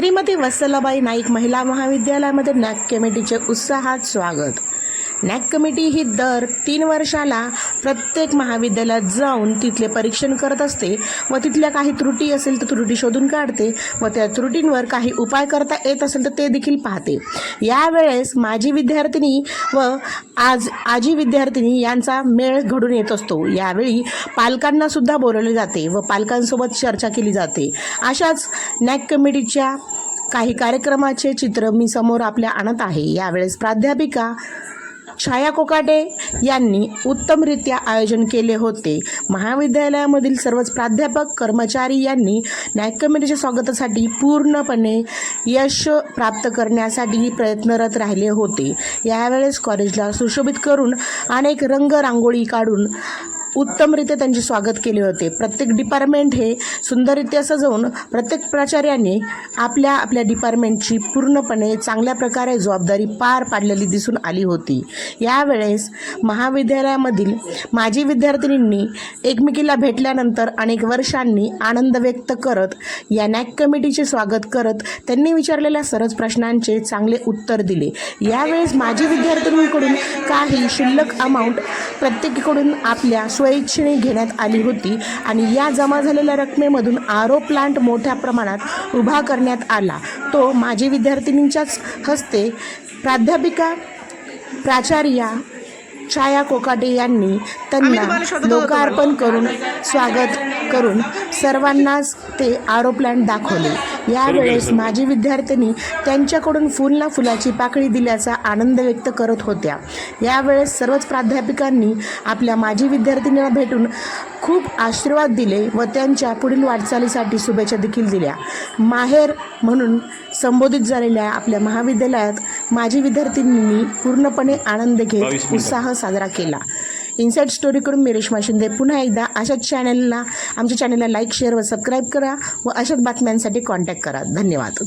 श्रीमती वत्सलाबाई नाईक महिला महाविद्यालयामध्ये नॅक कमिटीचे उत्साहात स्वागत. नॅक कमिटी ही दर तीन वर्षाला प्रत्येक महाविद्यालयात जाऊन तिथले परीक्षण करत असते व तिथल्या काही त्रुटी असेल तर त्रुटी शोधून काढते व त्या त्रुटींवर काही उपाय करता येत असेल तर ते देखील पाहते. यावेळेस माजी विद्यार्थिनी व आज आजी विद्यार्थिनी यांचा मेळ घडून येत असतो. यावेळी पालकांनासुद्धा बोलवले जाते व पालकांसोबत चर्चा केली जाते. अशाच नॅक कमिटीच्या काही कार्यक्रमाचे चित्र मी समोर आपल्या आणत आहे. यावेळेस प्राध्यापिका छाया कोकाटे यांनी उत्तमरित्या आयोजन केले होते. महाविद्यालयामधील सर्वच प्राध्यापक कर्मचारी यांनी नॅक कमिटीच्या स्वागतासाठी पूर्णपणे यश प्राप्त करण्यासाठी प्रयत्नरत राहिले होते. यावेळेस कॉलेजला सुशोभित करून अनेक रंग रांगोळी काढून उत्तमरित्या त्यांचे स्वागत केले होते. प्रत्येक डिपार्टमेंट हे सुंदररित्या सजवून प्रत्येक प्राचार्याने आपल्या आपल्या डिपार्टमेंटची पूर्णपणे चांगल्या प्रकारे जबाबदारी पार पाडलेली दिसून आली होती. यावेळेस महाविद्यालयामधील माजी विद्यार्थिनींनी एकमेकीला भेटल्यानंतर अनेक वर्षांनी आनंद व्यक्त करत या नॅक कमिटीचे स्वागत करत त्यांनी विचारलेल्या सरस प्रश्नांचे चांगले उत्तर दिले. यावेळेस माजी विद्यार्थिनींकडून काही शिल्लक अमाऊंट प्रत्येकीकडून आपल्या स्वइच्छेने घेण्यात आली होती आणि या जमा झालेल्या रकमेमधून आरो प्लांट मोठ्या प्रमाणात उभा करण्यात आला. तो माजी विद्यार्थिनींच्याच हस्ते प्राध्यापिका प्राचार्या छाया कोकाटे यांनी त्यांना लोकार्पण करून स्वागत करून सर्वांनाच ते आरो प्लांट दाखवले. यावेळेस माजी विद्यार्थिनी त्यांच्याकडून फुलना फुलाची पाकळी दिल्याचा आनंद व्यक्त करत होत्या. यावेळेस सर्वच प्राध्यापिकांनी आपल्या माजी विद्यार्थिनींना भेटून खूप आशीर्वाद दिले व त्यांच्या पुढील वाटचालीसाठी शुभेच्छा देखील दिल्या. माहेर म्हणून संबोधित झालेल्या आपल्या महाविद्यालयात माजी विद्यार्थिनींनी पूर्णपणे आनंद घेत उत्साह साजरा केला. इन्साईड स्टोरीकडून मी रेश्मा शिंदे पुन्हा एकदा अशाच चॅनलला आमच्या चॅनलला लाईक शेअर व सबस्क्राईब करा व अशाच बातम्यांसाठी कॉन्टॅक्ट करा. धन्यवाद.